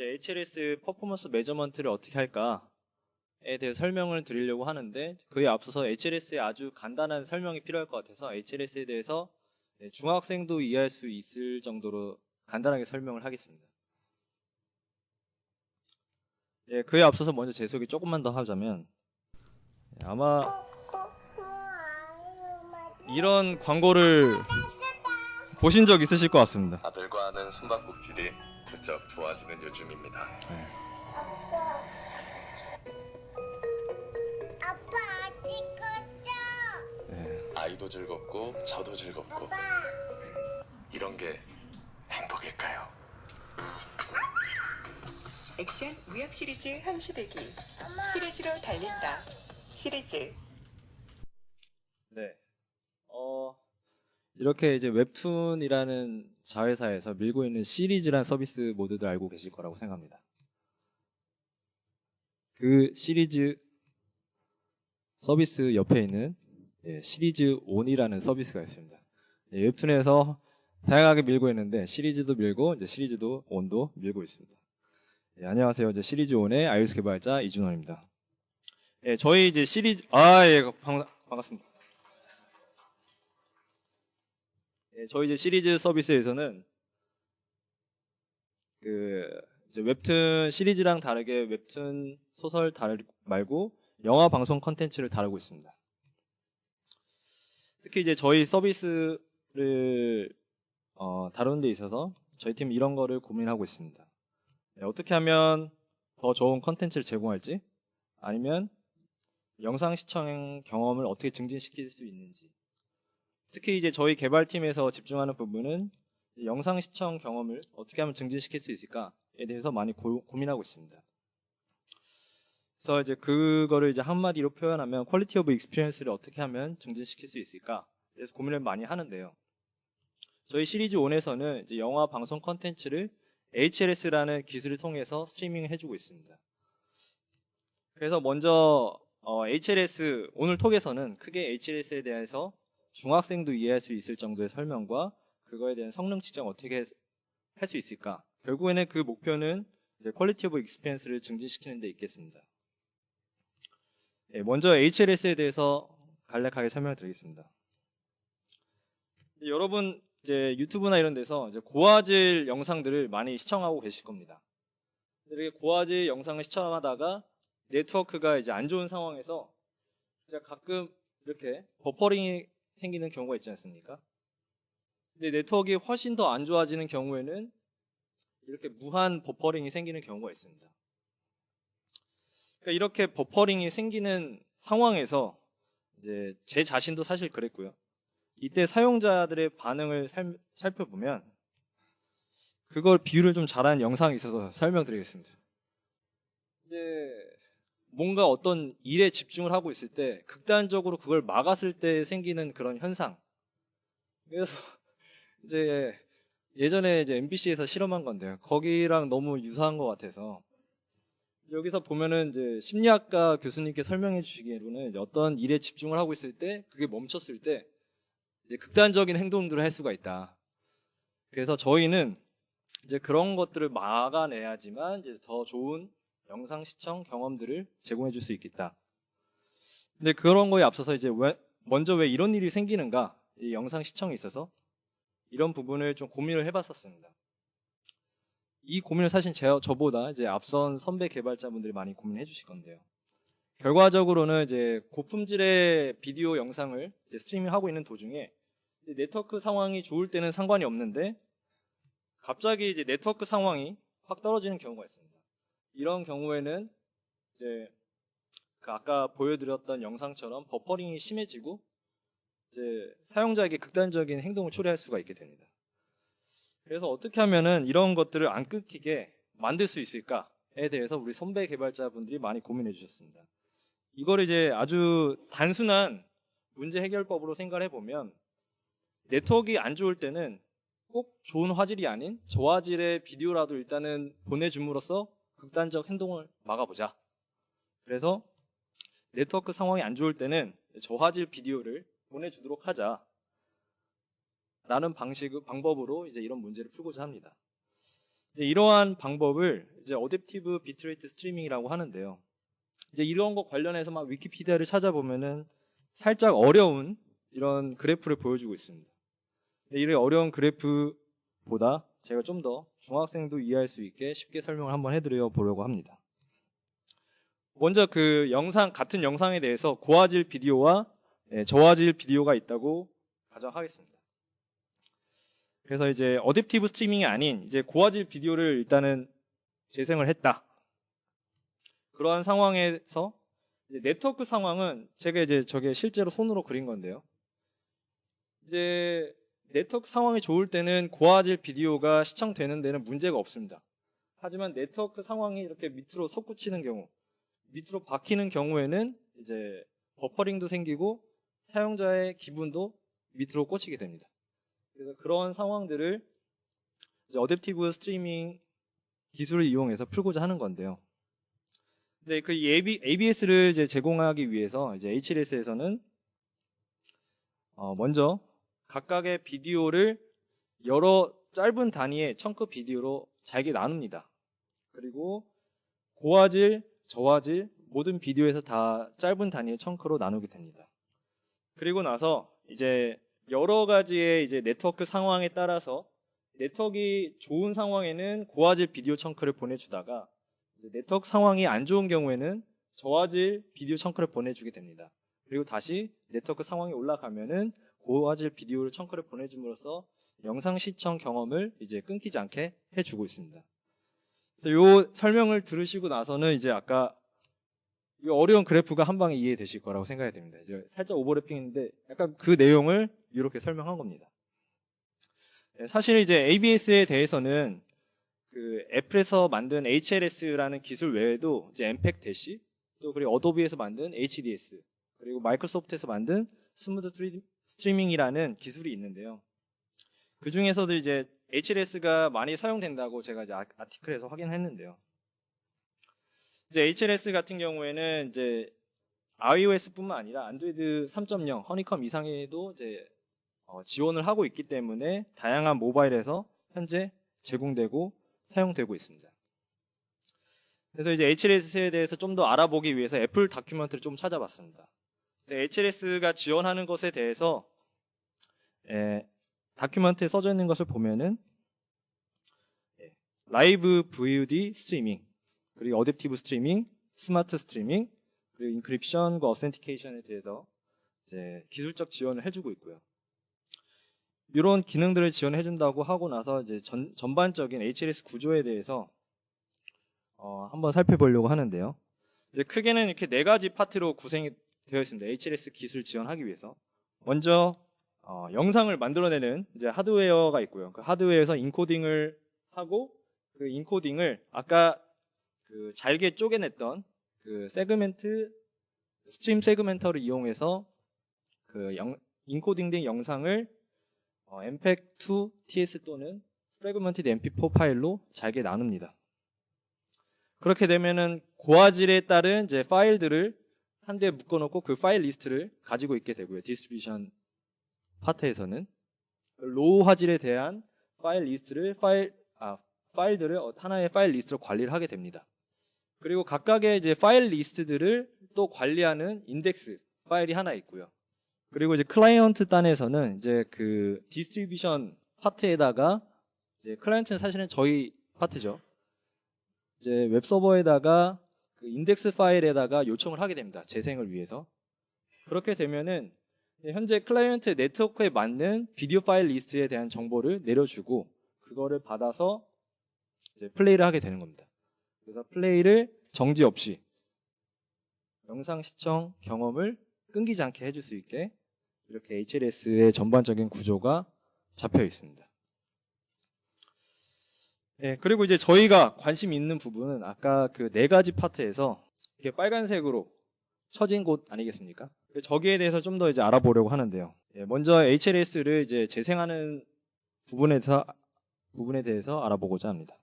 이제 HLS 퍼포먼스 메저먼트를 어떻게 할까에 대해 설명을 드리려고 하는데 그에 앞서서 HLS의 아주 간단한 설명이 필요할 것 같아서 HLS에 대해서 네, 중학생도 이해할 수 있을 정도로 간단하게 설명을 하겠습니다. 예, 그에 앞서서 먼저 제 소개 조금만 더 하자면 예, 아마 이런 광고를 보신 적 있으실 것 같습니다. 아들과 하는 숨바꼭질이 부쩍 좋아지는 요즘입니다. 아빠 아직 컸죠? 예, 아이도 즐겁고 저도 즐겁고 아빠 이런 게 행복일까요? 액션 무협 시리즈 함시대기 시리즈로 달린다 시리즈 네. 어, 이렇게 이제 웹툰이라는 자회사에서 밀고 있는 시리즈란 서비스 모두들 알고 계실 거라고 생각합니다. 그 시리즈 서비스 옆에 있는 예, 시리즈 온이라는 서비스가 있습니다. 예, 웹툰에서 다양하게 밀고 있는데 시리즈도 밀고 이제 시리즈도 온도 밀고 있습니다. 예, 안녕하세요. 이제 시리즈 온의 iOS 개발자 이준원입니다. 예, 저희 이제 시리즈 아 예, 반, 반갑습니다. 저희 이제 시리즈 서비스에서는 그 이제 웹툰 시리즈랑 다르게 웹툰 소설 다르 말고 영화 방송 컨텐츠를 다루고 있습니다. 특히 이제 저희 서비스를 어, 다루는 데 있어서 저희 팀 이런 거를 고민하고 있습니다. 예, 어떻게 하면 더 좋은 컨텐츠를 제공할지 아니면 영상 시청 경험을 어떻게 증진시킬 수 있는지 특히 이제 저희 개발팀에서 집중하는 부분은 이 영상 시청 경험을 어떻게 하면 증진시킬 수 있을까에 대해서 많이 고, 고민하고 있습니다. 그래서 이제 그거를 이제 한마디로 표현하면 퀄리티 오브 익스피리언스를 어떻게 하면 증진시킬 수 있을까? 그래서 고민을 많이 하는데요. 저희 시리즈 1에서는 이제 영화 방송 컨텐츠를 HLS라는 기술을 통해서 스트리밍을 해주고 있습니다. 그래서 먼저 어, HLS 오늘 톡에서는 크게 HLS에 대해서 중학생도 이해할 수 있을 정도의 설명과 그거에 대한 성능 측정 어떻게 할 수 있을까? 결국에는 그 목표는 이제 퀄리티 오브 익스피리언스를 증진시키는 데 있겠습니다. 예, 먼저 HLS에 대해서 간략하게 설명을 드리겠습니다. 여러분 이제 유튜브나 이런 데서 이제 고화질 영상들을 많이 시청하고 계실 겁니다. 이렇게 고화질 영상을 시청하다가 네트워크가 이제 안 좋은 상황에서 가끔 이렇게 버퍼링이 생기는 경우가 있지 않습니까? 근데 네트워크가 훨씬 더 안 좋아지는 경우에는 이렇게 무한 버퍼링이 생기는 경우가 있습니다. 그러니까 이렇게 버퍼링이 생기는 상황에서 이제 제 자신도 사실 그랬고요. 이때 사용자들의 반응을 살, 살펴보면 그걸 비유를 좀 잘한 영상이 있어서 설명드리겠습니다. 이제 뭔가 어떤 일에 집중을 하고 있을 때 극단적으로 그걸 막았을 때 생기는 그런 현상. 그래서 이제 예전에 이제 MBC에서 실험한 건데요. 거기랑 너무 유사한 것 같아서 여기서 보면은 이제 심리학과 교수님께 설명해 주시기로는 어떤 일에 집중을 하고 있을 때 그게 멈췄을 때 이제 극단적인 행동들을 할 수가 있다. 그래서 저희는 이제 그런 것들을 막아내야지만 이제 더 좋은 영상 시청 경험들을 제공해 줄 수 있겠다. 근데 그런 거에 앞서서 이제 왜, 먼저 왜 이런 일이 생기는가? 이 영상 시청에 있어서 이런 부분을 좀 고민을 해봤었습니다. 이 고민을 사실 제, 저보다 이제 앞선 선배 개발자분들이 많이 고민해 주실 건데요. 결과적으로는 이제 고품질의 비디오 영상을 스트리밍하고 있는 도중에 네트워크 상황이 좋을 때는 상관이 없는데 갑자기 이제 네트워크 상황이 확 떨어지는 경우가 있습니다. 이런 경우에는 이제 그 아까 보여드렸던 영상처럼 버퍼링이 심해지고 이제 사용자에게 극단적인 행동을 초래할 수가 있게 됩니다. 그래서 어떻게 하면은 이런 것들을 안 끊기게 만들 수 있을까에 대해서 우리 선배 개발자분들이 많이 고민해 주셨습니다. 이걸 이제 아주 단순한 문제 해결법으로 생각을 해보면 네트워크가 안 좋을 때는 꼭 좋은 화질이 아닌 저화질의 비디오라도 일단은 보내줌으로써 극단적 행동을 막아보자. 그래서 네트워크 상황이 안 좋을 때는 저화질 비디오를 보내주도록 하자. 라는 방식, 방법으로 이제 이런 문제를 풀고자 합니다. 이제 이러한 방법을 이제 어댑티브 비트레이트 스트리밍이라고 하는데요. 이제 이런 거 관련해서 막 위키피디아를 찾아보면은 살짝 어려운 이런 그래프를 보여주고 있습니다. 이런 어려운 그래프 보다 제가 좀 더 중학생도 이해할 수 있게 쉽게 설명을 한번 해드려 보려고 합니다. 먼저 그 영상 같은 영상에 대해서 고화질 비디오와 예, 저화질 비디오가 있다고 가정하겠습니다. 그래서 이제 어댑티브 스트리밍이 아닌 이제 고화질 비디오를 일단은 재생을 했다. 그러한 상황에서 네트워크 상황은 제가 이제 저게 실제로 손으로 그린 건데요. 이제 네트워크 상황이 좋을 때는 고화질 비디오가 시청되는 데는 문제가 없습니다. 하지만 네트워크 상황이 이렇게 밑으로 솟구치는 경우, 밑으로 박히는 경우에는 이제 버퍼링도 생기고 사용자의 기분도 밑으로 꽂히게 됩니다. 그래서 그런 상황들을 어댑티브 스트리밍 기술을 이용해서 풀고자 하는 건데요. 근데 그 ABS를 제공하기 위해서 이제 HLS에서는 어, 먼저 각각의 비디오를 여러 짧은 단위의 청크 비디오로 잘게 나눕니다. 그리고 고화질, 저화질 모든 비디오에서 다 짧은 단위의 청크로 나누게 됩니다. 그리고 나서 이제 여러 가지의 이제 네트워크 상황에 따라서 네트워크가 좋은 상황에는 고화질 비디오 청크를 보내주다가 네트워크 상황이 안 좋은 경우에는 저화질 비디오 청크를 보내주게 됩니다. 그리고 다시 네트워크 상황이 올라가면은 고화질 비디오를 청크를 보내줌으로써 영상 시청 경험을 이제 끊기지 않게 해주고 있습니다. 그래서 요 설명을 들으시고 나서는 이제 아까 이 어려운 그래프가 한 방에 이해되실 거라고 생각이 됩니다. 이제 살짝 오버래핑인데 약간 그 내용을 이렇게 설명한 겁니다. 네, 사실 이제 ABS에 대해서는 그 애플에서 만든 HLS라는 기술 외에도 이제 엠팩 대시 또 그리고 어도비에서 만든 HDS 그리고 마이크로소프트에서 만든 스무드 트리- 스트리밍이라는 기술이 있는데요. 그 중에서도 이제 HLS가 많이 사용된다고 제가 이제 아- 아티클에서 확인했는데요. 이제 HLS 같은 경우에는 이제 iOS뿐만 아니라 안드로이드 3.0 허니컴 이상에도 이제 어, 지원을 하고 있기 때문에 다양한 모바일에서 현재 제공되고 사용되고 있습니다. 그래서 이제 HLS에 대해서 좀 더 알아보기 위해서 애플 다큐멘터리를 좀 찾아봤습니다. HLS가 지원하는 것에 대해서 에, 다큐멘터리에 써져 있는 것을 보면은 예, 라이브 VOD 스트리밍 그리고 어댑티브 스트리밍, 스마트 스트리밍, 그리고 인크립션과 어센티케이션에 대해서 이제 기술적 지원을 해주고 있고요. 이런 기능들을 지원해준다고 하고 나서 이제 전, 전반적인 HLS 구조에 대해서 어, 한번 살펴보려고 하는데요. 크게는 이렇게 네 가지 파트로 구성이 되어 있습니다. HLS 기술 지원하기 위해서. 먼저 어, 영상을 만들어내는 이제 하드웨어가 있고요. 그 하드웨어에서 인코딩을 하고 그 인코딩을 아까 그 잘게 쪼개냈던 그 세그멘트 스트림 세그멘터를 이용해서 그 영- 인코딩된 영상을 어, MPEG-2 TS 또는 Fragmented MP4 파일로 잘게 나눕니다. 그렇게 되면은 고화질에 따른 이제 파일들을 한 대 묶어놓고 그 파일 리스트를 가지고 있게 되고요. 디스트리뷰션 파트에서는 로우 화질에 대한 파일 리스트를 파일 아 파일들을 어, 하나의 파일 리스트로 관리를 하게 됩니다. 그리고 각각의 이제 파일 리스트들을 또 관리하는 인덱스 파일이 하나 있고요. 그리고 이제 클라이언트 단에서는 이제 그 디스트리뷰션 파트에다가 이제 클라이언트는 사실은 저희 파트죠. 이제 웹 서버에다가 그 인덱스 파일에다가 요청을 하게 됩니다. 재생을 위해서. 그렇게 되면은 현재 클라이언트 네트워크에 맞는 비디오 파일 리스트에 대한 정보를 내려주고 그거를 받아서 이제 플레이를 하게 되는 겁니다. 그래서 플레이를 정지 없이 영상 시청 경험을 끊기지 않게 해줄 수 있게 이렇게 HLS의 전반적인 구조가 잡혀 있습니다. 네, 그리고 이제 저희가 관심 있는 부분은 아까 그 네 가지 파트에서 이렇게 빨간색으로 쳐진 곳 아니겠습니까? 그 저기에 대해서 좀 더 이제 알아보려고 하는데요. 예, 먼저 HLS를 이제 재생하는 부분에서 부분에 대해서 알아보고자 합니다.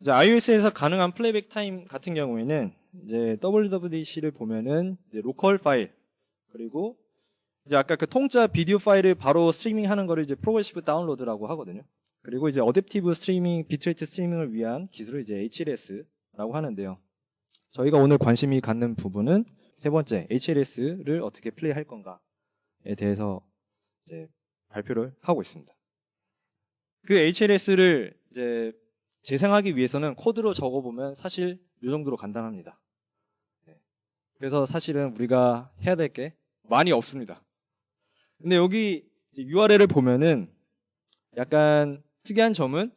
이제 iOS에서 가능한 플레이백 타임 같은 경우에는 이제 WWDC를 보면은 이제 로컬 파일 그리고 이제 아까 그 통짜 비디오 파일을 바로 스트리밍 하는 거를 이제 프로그레시브 다운로드라고 하거든요. 그리고 이제 어댑티브 스트리밍, 비트레이트 스트리밍을 위한 기술을 이제 HLS라고 하는데요. 저희가 오늘 관심이 갖는 부분은 세 번째 HLS를 어떻게 플레이할 건가에 대해서 이제 발표를 하고 있습니다. 그 HLS를 이제 재생하기 위해서는 코드로 적어보면 사실 이 정도로 간단합니다. 네. 그래서 사실은 우리가 해야 될 게 많이 없습니다. 근데 여기 URL을 보면은 약간 특이한 점은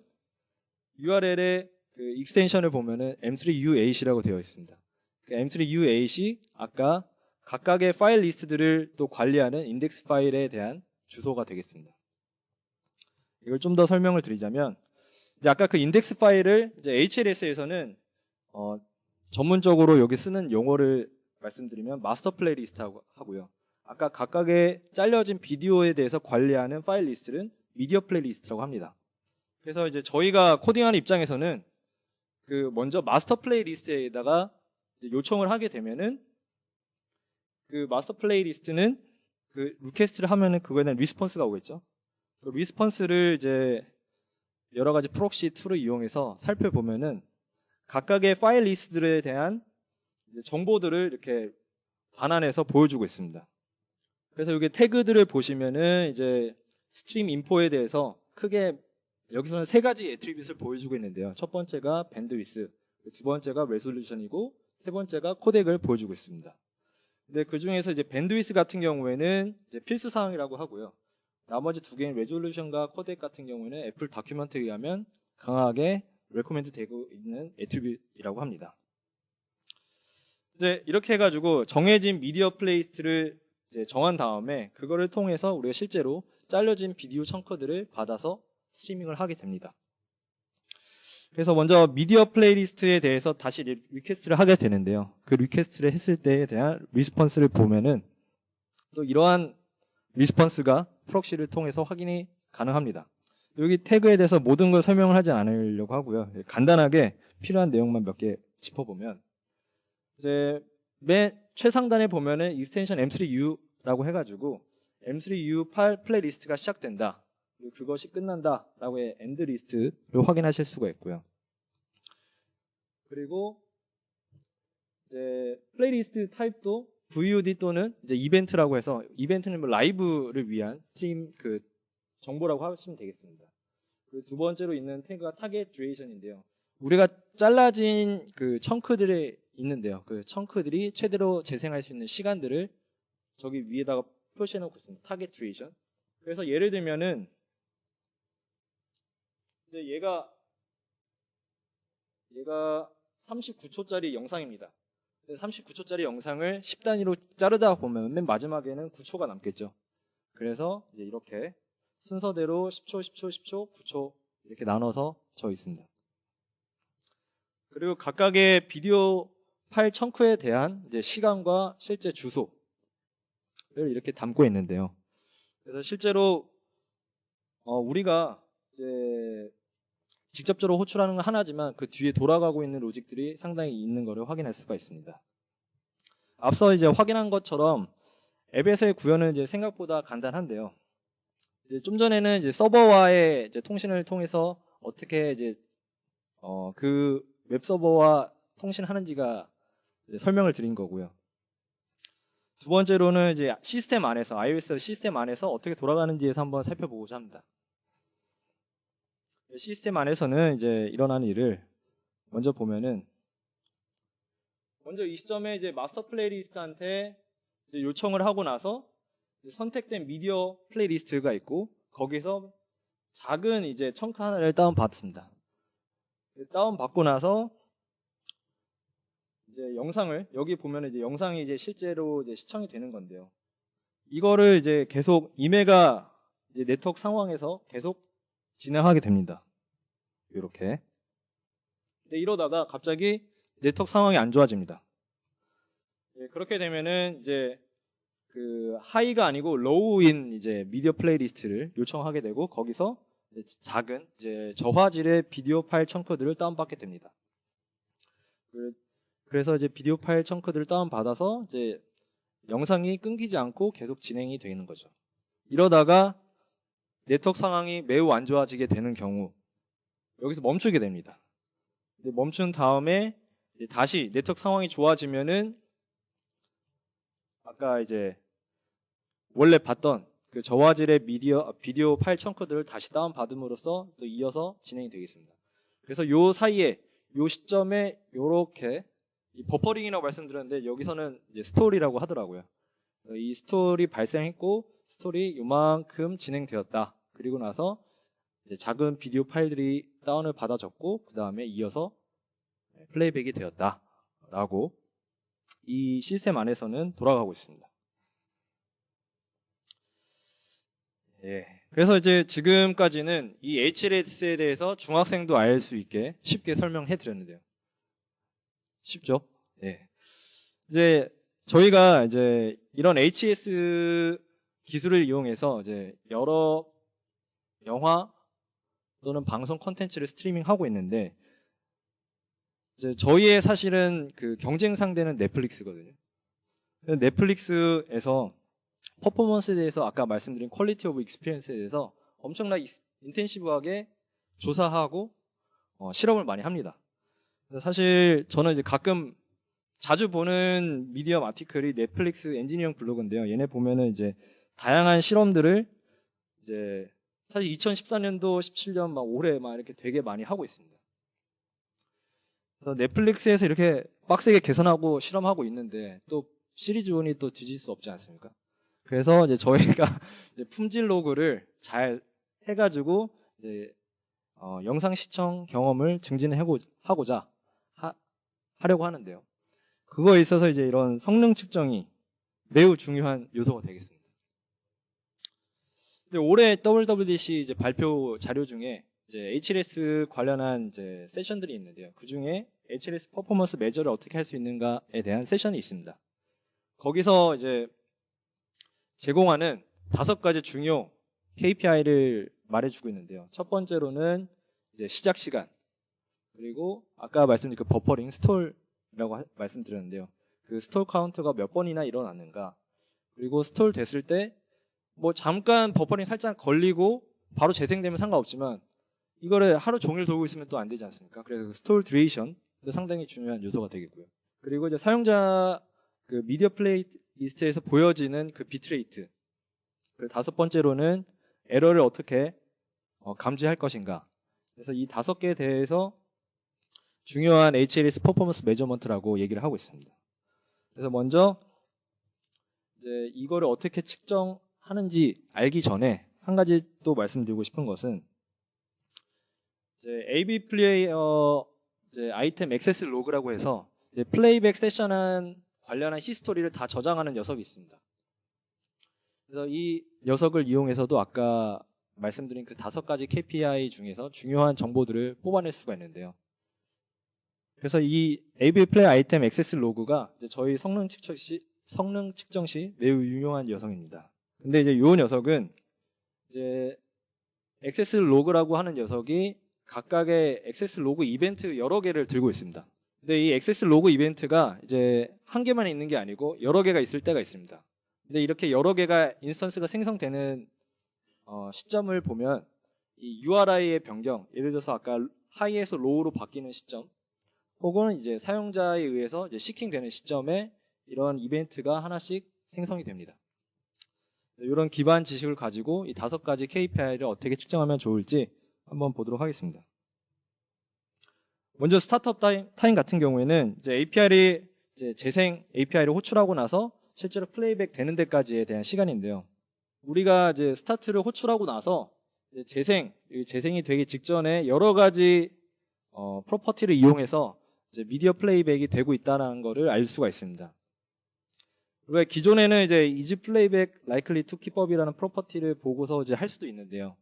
URL의 그 익스텐션을 보면은 M3U8이라고 되어 있습니다. 그 M3U8이 아까 각각의 파일 리스트들을 또 관리하는 인덱스 파일에 대한 주소가 되겠습니다. 이걸 좀 더 설명을 드리자면 이제 아까 그 인덱스 파일을 이제 HLS에서는 어, 전문적으로 여기 쓰는 용어를 말씀드리면 마스터 플레이리스트 하고요. 아까 각각의 잘려진 비디오에 대해서 관리하는 파일 리스트는 미디어 플레이리스트라고 합니다. 그래서 이제 저희가 코딩하는 입장에서는 그 먼저 마스터 플레이리스트에다가 요청을 하게 되면은 그 마스터 플레이리스트는 그 리퀘스트를 하면은 그거에 대한 리스폰스가 오겠죠. 그 리스폰스를 이제 여러 가지 프록시 툴을 이용해서 살펴보면은 각각의 파일 리스트들에 대한 정보들을 이렇게 반환해서 보여주고 있습니다. 그래서 여기 태그들을 보시면은 이제 스트림 인포에 대해서 크게 여기서는 세 가지 애트리뷰트를 보여주고 있는데요. 첫 번째가 밴드위스, 두 번째가 레솔루션이고 세 번째가 코덱을 보여주고 있습니다. 근데 그 중에서 이제 밴드위스 같은 경우에는 필수 사항이라고 하고요. 나머지 두 개인 레졸루션과 코덱 같은 경우에는 애플 다큐멘트에 의하면 강하게 레코멘드 되고 있는 애트리뷰트라고 합니다. 이제 이렇게 해가지고 정해진 미디어 플레이스를 이제 정한 다음에 그거를 통해서 우리가 실제로 잘려진 비디오 청커들을 받아서 스트리밍을 하게 됩니다. 그래서 먼저 미디어 플레이리스트에 대해서 다시 리- 리퀘스트를 하게 되는데요. 그 리퀘스트를 했을 때에 대한 리스폰스를 보면은 또 이러한 리스폰스가 프록시를 통해서 확인이 가능합니다. 여기 태그에 대해서 모든 걸 설명을 하지 않으려고 하고요. 간단하게 필요한 내용만 몇 개 짚어보면 이제 맨 최상단에 보면은 익스텐션 M3U라고 해가지고 M3U 팔 플레이리스트가 시작된다. 그리고 그것이 끝난다라고의 엔드 리스트를 확인하실 수가 있고요. 그리고 이제 플레이리스트 타입도 VOD 또는 이제 이벤트라고 해서 이벤트는 뭐 라이브를 위한 스트림 그 정보라고 하시면 되겠습니다. 그두 번째로 있는 태그가 타겟 듀레이션인데요. 우리가 잘라진 그 청크들이 있는데요. 그 청크들이 최대로 재생할 수 있는 시간들을 저기 위에다가 표시해 놓고 있습니다. 타겟 듀레이션. 그래서 예를 들면은 이제 얘가 얘가 39초짜리 영상입니다. 39초짜리 영상을 10단위로 자르다 보면 맨 마지막에는 9초가 남겠죠. 그래서 이제 이렇게 순서대로 10초, 10초, 10초, 9초 이렇게 나눠서 져 있습니다. 그리고 각각의 비디오 파일 청크에 대한 이제 시간과 실제 주소를 이렇게 담고 있는데요. 그래서 실제로 어, 우리가 이제 직접적으로 호출하는 건 하나지만 그 뒤에 돌아가고 있는 로직들이 상당히 있는 것을 확인할 수가 있습니다. 앞서 이제 확인한 것처럼 앱에서의 구현은 이제 생각보다 간단한데요. 이제 좀 전에는 이제 서버와의 이제 통신을 통해서 어떻게 이제 어, 그 웹서버와 통신하는지가 설명을 드린 거고요. 두 번째로는 이제 시스템 안에서 iOS 시스템 안에서 어떻게 돌아가는지에서 한번 살펴보고자 합니다. 시스템 안에서는 이제 일어나는 일을 먼저 보면은 먼저 이 시점에 이제 마스터 플레이리스트한테 이제 요청을 하고 나서 선택된 미디어 플레이리스트가 있고 거기서 작은 이제 청크 하나를 다운 받습니다. 다운 받고 나서 이제 영상을 여기 보면 이제 영상이 이제 실제로 이제 시청이 되는 건데요. 이거를 이제 계속 이메가 이제 네트워크 상황에서 계속 진행하게 됩니다. 이렇게. 근데 이러다가 갑자기 네트워크 상황이 안 좋아집니다. 예, 그렇게 되면은 이제 그 하이가 아니고 로우인 이제 미디어 플레이리스트를 요청하게 되고 거기서 이제 작은 이제 저화질의 비디오 파일 청크들을 다운받게 됩니다. 그- 그래서 이제 비디오 파일 청크들을 다운받아서 이제 영상이 끊기지 않고 계속 진행이 되는 거죠. 이러다가 네트워크 상황이 매우 안 좋아지게 되는 경우 여기서 멈추게 됩니다. 멈춘 다음에 다시 네트워크 상황이 좋아지면은 아까 이제 원래 봤던 그 저화질의 미디어 비디오 파일 청크들을 다시 다운 받음으로써 또 이어서 진행이 되겠습니다. 그래서 요 사이에 요 시점에 요렇게 이 버퍼링이라고 말씀드렸는데 여기서는 스토리라고 하더라고요. 이 스토리 발생했고 스토리 요만큼 진행되었다. 그리고 나서 작은 비디오 파일들이 다운을 받아졌고 그 다음에 이어서 플레이백이 되었다라고 이 시스템 안에서는 돌아가고 있습니다. 예. 그래서 이제 지금까지는 이 HLS에 대해서 중학생도 알 수 있게 쉽게 설명해 드렸는데요. 쉽죠? 예. 이제 저희가 이제 이런 HS 기술을 이용해서 이제 여러 영화 또는 방송 콘텐츠를 스트리밍하고 있는데 이제 저희의 사실은 그 경쟁 상대는 넷플릭스거든요. 넷플릭스에서 퍼포먼스에 대해서 아까 말씀드린 퀄리티 오브 익스피리언스에 대해서 엄청나게 인텐시브하게 조사하고 어, 실험을 많이 합니다. 사실 저는 이제 가끔 자주 보는 미디엄 아티클이 넷플릭스 엔지니어링 블로그인데요. 얘네 보면은 이제 다양한 실험들을 이제 사실 2014년도, 17년 막 올해 막 이렇게 되게 많이 하고 있습니다. 그래서 넷플릭스에서 이렇게 빡세게 개선하고 실험하고 있는데 또 시리즈 원이 또 뒤질 수 없지 않습니까? 그래서 이제 저희가 이제 품질 로그를 잘 해가지고 이제 어, 영상 시청 경험을 증진하고자 하, 하려고 하는데요. 그거에 있어서 이제 이런 성능 측정이 매우 중요한 요소가 되겠습니다. 올해 WWDC 이제 발표 자료 중에 이제 HLS 관련한 이제 세션들이 있는데요. 그 중에 HLS 퍼포먼스 매저를 어떻게 할 수 있는가에 대한 세션이 있습니다. 거기서 이제 제공하는 다섯 가지 중요 KPI를 말해주고 있는데요. 첫 번째로는 이제 시작 시간 그리고 아까 말씀드린 그 버퍼링 스톨이라고 하- 말씀드렸는데요. 그 스톨 카운트가 몇 번이나 일어났는가 그리고 스톨 됐을 때 뭐 잠깐 버퍼링 살짝 걸리고 바로 재생되면 상관없지만 이거를 하루 종일 돌고 있으면 또 안 되지 않습니까? 그래서 그 스톨 듀레이션도 상당히 중요한 요소가 되겠고요. 그리고 이제 사용자 그 미디어 플레이 리스트에서 보여지는 그 비트레이트. 그리고 다섯 번째로는 에러를 어떻게 어, 감지할 것인가. 그래서 이 다섯 개에 대해서 중요한 HLS 퍼포먼스 메저먼트라고 얘기를 하고 있습니다. 그래서 먼저 이제 이거를 어떻게 측정 하는지 알기 전에 한 가지 또 말씀드리고 싶은 것은 이제 AV 플레이어 이제 아이템 액세스 로그라고 해서 플레이백 세션한 관련한 히스토리를 다 저장하는 녀석이 있습니다. 그래서 이 녀석을 이용해서도 아까 말씀드린 그 다섯 가지 KPI 중에서 중요한 정보들을 뽑아낼 수가 있는데요. 그래서 이 AV 플레이 아이템 액세스 로그가 저희 성능 측정 시 성능 측정 시 매우 유용한 녀석입니다. 근데 이제 이 녀석은 이제 액세스 로그라고 하는 녀석이 각각의 액세스 로그 이벤트 여러 개를 들고 있습니다. 근데 이 액세스 로그 이벤트가 이제 한 개만 있는 게 아니고 여러 개가 있을 때가 있습니다. 근데 이렇게 여러 개가 인스턴스가 생성되는 어, 시점을 보면 이 URI의 변경, 예를 들어서 아까 하이에서 로우로 바뀌는 시점, 혹은 이제 사용자에 의해서 이제 시킹되는 시점에 이런 이벤트가 하나씩 생성이 됩니다. 이런 기반 지식을 가지고 이 다섯 가지 KPI를 어떻게 측정하면 좋을지 한번 보도록 하겠습니다. 먼저 스타트업 타임, 타임 같은 경우에는 이제 API를 이제 재생 API를 호출하고 나서 실제로 플레이백 되는 데까지에 대한 시간인데요. 우리가 이제 스타트를 호출하고 나서 재생, 이 재생이 되기 직전에 여러 가지 어, 프로퍼티를 이용해서 미디어 플레이백이 되고 있다는 것을 알 수가 있습니다. 왜 기존에는 이제 이지 플레이백 라이클리 투 키법이라는 프로퍼티를 보고서 이제 할 수도 있는데요.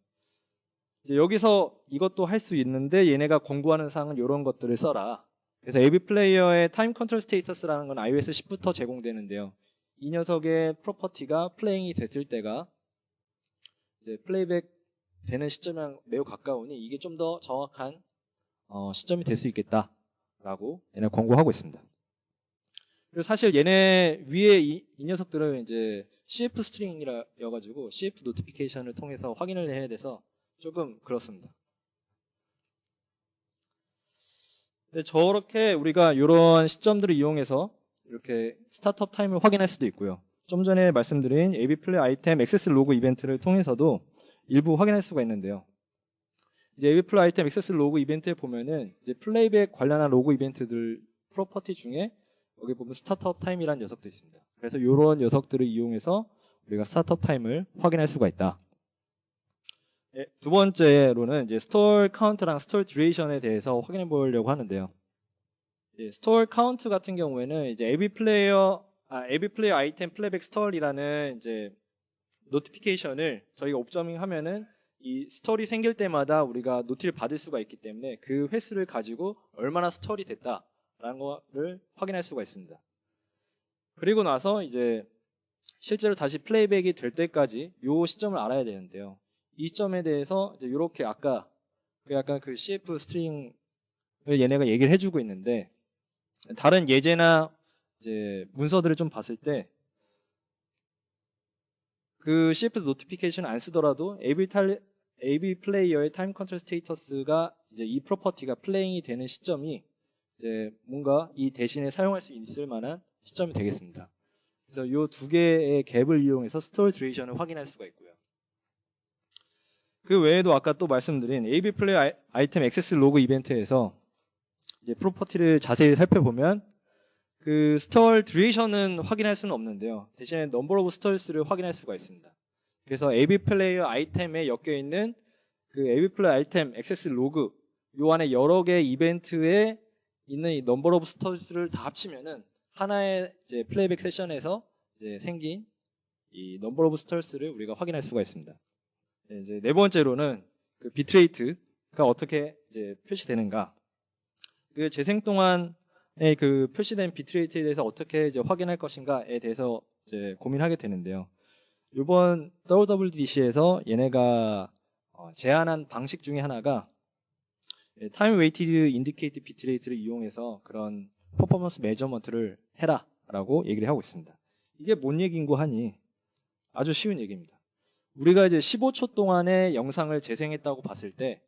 이제 여기서 이것도 할 수 있는데 얘네가 권고하는 사항은 이런 것들을 써라. 그래서 AV 플레이어의 타임 컨트롤 스테이터스라는 건 iOS 10부터 제공되는데요. 이 녀석의 프로퍼티가 플레잉이 됐을 때가 이제 플레이백 되는 시점이랑 매우 가까우니 이게 좀 더 정확한 어, 시점이 될 수 있겠다라고 얘네 권고하고 있습니다. 그리고 사실 얘네 위에 이, 이 녀석들은 이제 CF 스트링이라여가지고 CF 노티피케이션을 통해서 확인을 해야 돼서 조금 그렇습니다. 네, 저렇게 우리가 이런 시점들을 이용해서 이렇게 스타트업 타임을 확인할 수도 있고요. 좀 전에 말씀드린 AB 플레이 아이템 액세스 로그 이벤트를 통해서도 일부 확인할 수가 있는데요. 이제 AB 플레이 아이템 액세스 로그 이벤트에 보면은 이제 플레이백 관련한 로그 이벤트들 프로퍼티 중에 여기 보면 스타트업 타임이라는 녀석도 있습니다. 그래서 이런 녀석들을 이용해서 우리가 스타트업 타임을 확인할 수가 있다. 예, 두 번째로는 이제 스토어 카운트랑 스토어 듀레이션에 대해서 확인해 보려고 하는데요. 예, 스토어 카운트 같은 경우에는 이제 AB 플레이어 아, AB 플레이어 아이템 플레이백 스토어리라는 이제 노티피케이션을 저희가 옵저밍 하면은 이 스토리 생길 때마다 우리가 노티를 받을 수가 있기 때문에 그 횟수를 가지고 얼마나 스토리 됐다 라는 거를 확인할 수가 있습니다. 그리고 나서 이제 실제로 다시 플레이백이 될 때까지 요 시점을 알아야 되는데요. 이 시점에 대해서 이제 이렇게 아까 그 약간 그 CF 스트링을 얘네가 얘기를 해주고 있는데 다른 예제나 이제 문서들을 좀 봤을 때 그 CF 노티피케이션 안 쓰더라도 AB, 탈, AB 플레이어의 타임 컨트롤 스테이터스가 이제 이 프로퍼티가 플레잉이 되는 시점이 이제 뭔가 이 대신에 사용할 수 있을 만한 시점이 되겠습니다. 그래서 이 두 개의 갭을 이용해서 스토리 듀레이션을 확인할 수가 있고요. 그 외에도 아까 또 말씀드린 AB 플레이 아이- 아이템 액세스 로그 이벤트에서 이제 프로퍼티를 자세히 살펴보면 그 스톨 듀레이션은 확인할 수는 없는데요. 대신에 넘버 오브 스톨스를 확인할 수가 있습니다. 그래서 AB 플레이어 아이템에 엮여 있는 그 AB 플레이 아이템 액세스 로그 요 안에 여러 개의 이벤트에 있는 이 넘버 오브 스톨스를 다 합치면은 하나의 이제 플레이백 세션에서 이제 생긴 이 넘버 오브 스톨스를 우리가 확인할 수가 있습니다. 네, 이제 네 번째로는 그 비트레이트가 어떻게 이제 표시되는가. 그 재생 동안에 그 표시된 비트레이트에 대해서 어떻게 이제 확인할 것인가에 대해서 이제 고민하게 되는데요. 이번 WWDC에서 얘네가 어, 제안한 방식 중에 하나가 타임 웨이티드 인디케이트 비트레이트를 이용해서 그런 퍼포먼스 메저먼트를 해라라고 얘기를 하고 있습니다. 이게 뭔 얘기인고 하니 아주 쉬운 얘기입니다. 우리가 이제 15초 동안의 영상을 재생했다고 봤을 때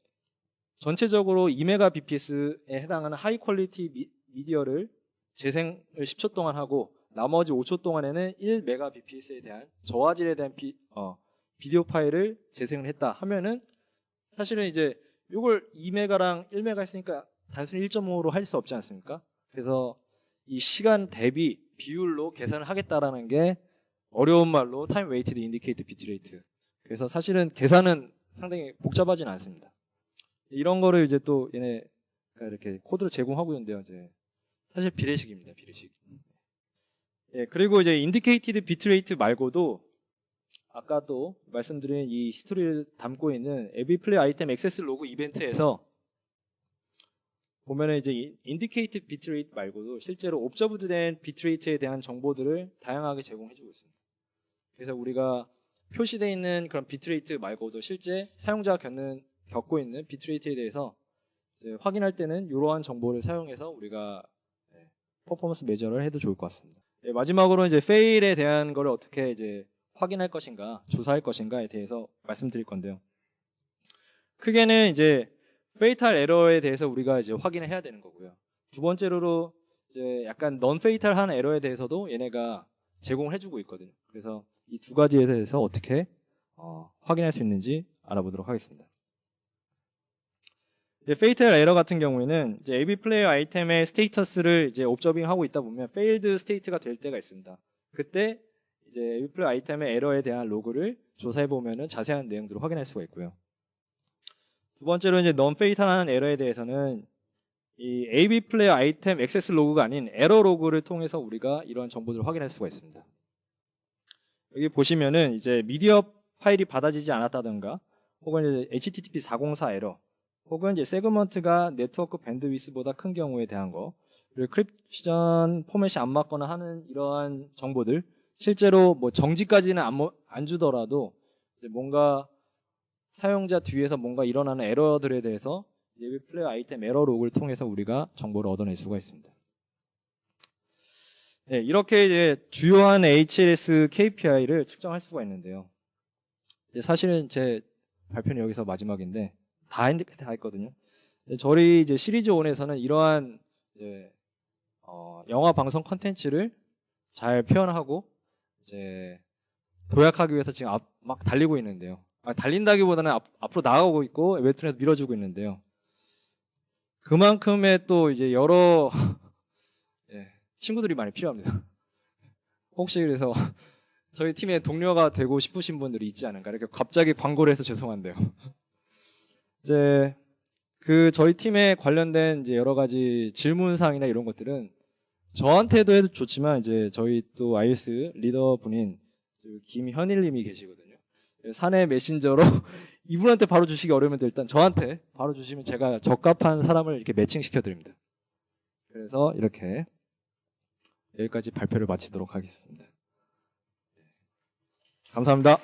전체적으로 2메가 bps에 해당하는 하이 퀄리티 미, 미디어를 재생을 10초 동안 하고 나머지 5초 동안에는 1메가 bps에 대한 저화질에 대한 비, 어, 비디오 파일을 재생을 했다 하면은 사실은 이제 이걸 2메가랑 1메가 했으니까 단순히 1.5로 할 수 없지 않습니까? 그래서 이 시간 대비 비율로 계산을 하겠다라는 게 어려운 말로 타임 웨이티드 인디케이트 비트레이트. 그래서 사실은 계산은 상당히 복잡하진 않습니다. 이런 거를 이제 또 얘네가 이렇게 코드를 제공하고 있는데요. 이제 사실 비례식입니다. 비례식. 예, 그리고 이제 인디케이티드 비트레이트 말고도 아까 또 말씀드린 이 히스토리를 담고 있는 에비 플레이 아이템 액세스 로그 이벤트에서 보면은 이제 인디케이트 비트레이트 말고도 실제로 옵저브드된 비트레이트에 대한 정보들을 다양하게 제공해주고 있습니다. 그래서 우리가 표시되어 있는 그런 비트레이트 말고도 실제 사용자가 겪는, 겪고 있는 비트레이트에 대해서 확인할 때는 이러한 정보를 사용해서 우리가 예, 퍼포먼스 매저를 해도 좋을 것 같습니다. 예, 마지막으로 이제 페일에 대한 거를 어떻게 이제 확인할 것인가, 조사할 것인가에 대해서 말씀드릴 건데요. 크게는 이제 페이탈 에러에 대해서 우리가 이제 확인을 해야 되는 거고요. 두 번째로 이제 약간 넌 페이탈한 에러에 대해서도 얘네가 제공을 해주고 있거든요. 그래서 이 두 가지에 대해서 어떻게 어, 확인할 수 있는지 알아보도록 하겠습니다. 페이탈 에러 같은 경우에는 이제 AB 플레이어 아이템의 스테이터스를 이제 옵저빙하고 있다 보면 페일드 스테이트가 될 때가 있습니다. 그때 이제 플레이어 아이템의 에러에 대한 로그를 조사해 보면은 자세한 내용들을 확인할 수가 있고요. 두 번째로 이제 non 페이탈한 에러에 대해서는 이 AB 플레이어 아이템 액세스 로그가 아닌 에러 로그를 통해서 우리가 이러한 정보들을 확인할 수가 있습니다. 여기 보시면은 이제 미디어 파일이 받아지지 않았다던가 혹은 이제 HTTP 404 에러 혹은 이제 세그먼트가 네트워크 밴드위스보다 큰 경우에 대한 거 그리고 크립션 포맷이 안 맞거나 하는 이러한 정보들 실제로 뭐 정지까지는 안, 모- 안 주더라도 뭔가 사용자 뒤에서 뭔가 일어나는 에러들에 대해서 예비 플레이 아이템 에러 로그를 통해서 우리가 정보를 얻어낼 수가 있습니다. 네, 이렇게 이제 주요한 HLS KPI를 측정할 수가 있는데요. 사실은 제 발표는 여기서 마지막인데 다, 했, 다 했거든요. 저희 이제 시리즈 1에서는 이러한 이제 어, 영화 방송 컨텐츠를 잘 표현하고 이제 도약하기 위해서 지금 앞, 막 달리고 있는데요. 아, 달린다기보다는 앞, 앞으로 나아가고 있고 웹툰에서 밀어주고 있는데요. 그만큼의 또 이제 여러 예, 친구들이 많이 필요합니다. 혹시 그래서 저희 팀의 동료가 되고 싶으신 분들이 있지 않은가 이렇게 갑자기 광고를 해서 죄송한데요. 이제 그 저희 팀에 관련된 이제 여러 가지 질문 사항이나 이런 것들은 저한테도 해도 좋지만 이제 저희 또 IS 리더 분인 김현일님이 계시거든요. 사내 메신저로 이분한테 바로 주시기 어려우면 일단 저한테 바로 주시면 제가 적합한 사람을 이렇게 매칭시켜 드립니다. 그래서 이렇게 여기까지 발표를 마치도록 하겠습니다. 감사합니다.